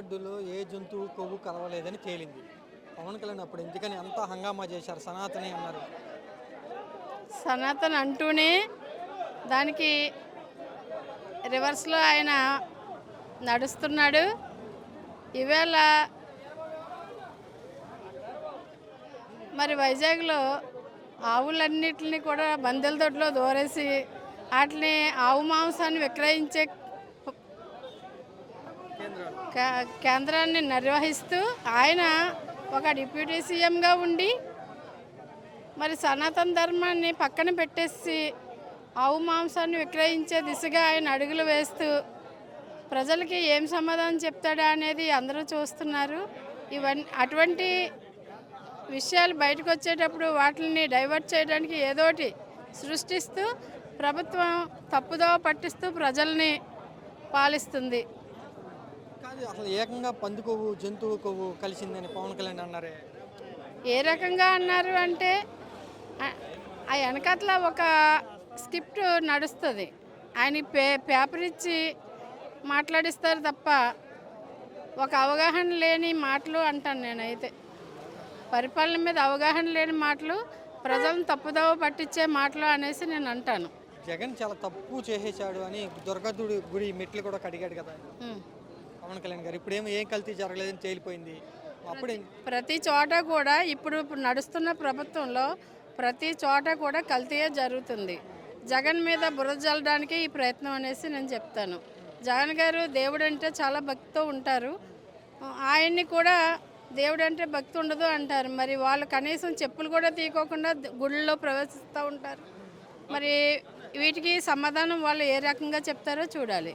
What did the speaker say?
గడ్డులో ఏ జంతువు కొవ్వు కలవలేదని తేలింది. పవన్ కళ్యాణ్ అప్పుడు ఎందుకని అంత హంగామా చేశారు? సనాతని అన్నారు. సనాతన్ అంటూనే దానికి రివర్స్లో ఆయన నడుస్తున్నాడు. ఈవేళ మరి వైజాగ్లో ఆవులన్నిటిని కూడా బందెల దొడ్లో దూరేసి వాటిని ఆవు మాంసాన్ని విక్రయించే కేంద్రాన్ని నిర్వహిస్తూ ఆయన ఒక డిప్యూటీ సీఎంగా ఉండి మరి సనాతన ధర్మాన్ని పక్కన పెట్టేసి ఆవు మాంసాన్ని విక్రయించే దిశగా ఆయన అడుగులు వేస్తూ ప్రజలకి ఏం సమాధానం చెప్తాడా అనేది అందరూ చూస్తున్నారు. ఇవన్నీ అటువంటి విషయాలు బయటకు వచ్చేటప్పుడు వాటిని డైవర్ట్ చేయడానికి ఏదోటి సృష్టిస్తూ ప్రభుత్వం తప్పుదోవ పట్టిస్తూ ప్రజల్ని పాలిస్తుంది. కాదు అసలు ఏకంగా పంది కొవ్వు జంతువు కొవ్వు కలిసిందని పవన్ కళ్యాణ్ అన్నారే. ఏ రకంగా అన్నారు అంటే ఆ- వెనకట్ల ఒక స్క్రిప్ట్ నడుస్తుంది. ఆయన పే పేపర్ ఇచ్చి మాట్లాడిస్తారు తప్ప ఒక అవగాహన లేని మాటలు అంటాను నేనైతే. పరిపాలన మీద అవగాహన లేని మాటలు ప్రజలను తప్పుదోవ పట్టించే మాటలు అనేసి నేను అంటాను. జగన్ చాలా తప్పు చేసేసాడు అని దుర్గదుడి గుడి మెట్లు కూడా కడిగాడు కదా. పవన్ కళ్యాణ్ గారు. ఇప్పుడేమో ఏం కల్తీ జరగలేదని తేలిపోయింది అప్పుడు ప్రతి చోట కూడా ఇప్పుడు నడుస్తున్న ప్రభుత్వంలో ప్రతి చోట కూడా కల్తీయే జరుగుతుంది. జగన్ మీద బురద జల్లడానికి ఈ ప్రయత్నం అనేసి నేను చెప్తాను. జగన్ గారు దేవుడు అంటే చాలా భక్తితో ఉంటారు. ఆయన్ని కూడా దేవుడు అంటే భక్తి ఉండదు అంటారు. మరి వాళ్ళు కనీసం చెప్పులు కూడా తీయకోకుండా గుళ్ళలో ప్రవేశిస్తూ ఉంటారు. మరి వీటికి సమాధానం వాళ్ళు ఏ రకంగా చెప్తారో చూడాలి.